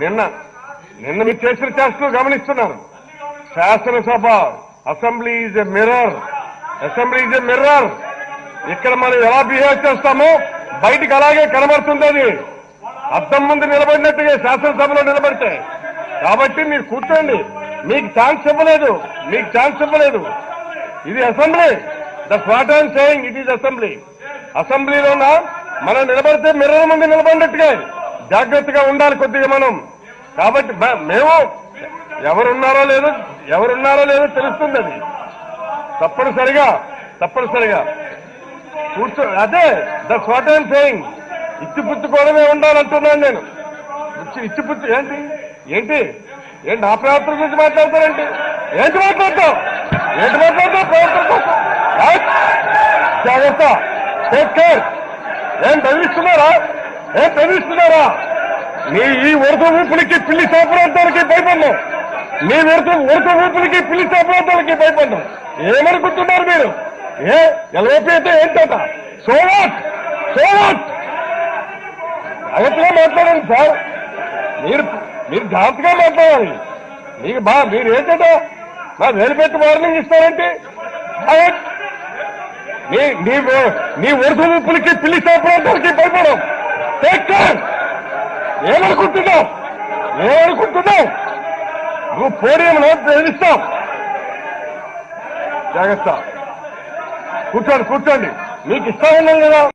నిన్న నిన్న మీరు చేసిన చేష్టలు గమనిస్తున్నాను శాసనసభ assembly is a mirror. Assembly is a mirror. ఇక్కడ మనం ఎలా బిహేవ్ చేస్తామో బయటికి అలాగే కనబడుతుంది అది. అద్దం ముందు నిలబడినట్టుగా శాసనసభలో నిలబడితే. కాబట్టి మీరు కూర్చోండి. మీకు ఛాన్స్ ఇవ్వలేదు. మీకు ఛాన్స్ ఇవ్వలేదు. ఇది assembly. The what I'm saying it is assembly అసెంబ్లీలోన మనం నిలబడితే మిర్రర్ ముందు నిలబడినట్టుగా. జాగ్రత్తగా ఉండాలి కొద్దిగా మనం. కాబట్టి మేము ఎవరున్నారో లేదో ఎవరున్నారో లేదో తెలుస్తుంది అది. తప్పనిసరిగా తప్పనిసరిగా. కూర్చో అదే దట్స్ వాట్ ఐఎమ్ సేయింగ్ ఇచ్చిపుచ్చుకోవడమే ఉండాలంటున్నాను నేను. ఇచ్చి ఇచ్చిపుచ్చు ఏంటి? ఏంటి? ఏంటి నా ప్రవర్తన గురించి మాట్లాడతారంటే ఏంటి మాట్లాడతావు? ఏంటి మాట్లాడతావు? ప్రవర్తన కోసం. జాగ్రత్త. టేక్ కేర్ ఏం చదివిస్తున్నారా ఏ చదివిస్తున్నారా మీ ఈ వరుస ఊపులకి పిల్లి శాపరాంతాలకి భయపడ్డాం మీ వరుస వరుస ఊపులకి పిల్లి శాపరాంతాలకి భయపడ్డాం ఏమనుకుంటున్నారు మీరు? ఏ ఎల్ఓపి అయితే ఏంటట సోవాట్ సోవాట్ జాగ్రత్తగా మాట్లాడండి సార్. మీరు మీరు జాగ్రత్తగా మాట్లాడాలి. మీకు బా మీరు ఏంటంటే మా వేలు పెట్టి వార్నింగ్ ఇస్తారంటే? జాగ్రత్త. నీ నీ వరుస ఊపులకి పిల్లి శాపరాంతాలకి భయపడం టేక్ కేర్ ఏమనుకుంటున్నావు ఏమనుకుంటున్నావు నువ్వు పోడియంలో ప్రేమిస్తావు జాగ్రత్త. కూర్చోండి కూర్చోండి. మీకు ఇష్టం ఉన్నాం కదా.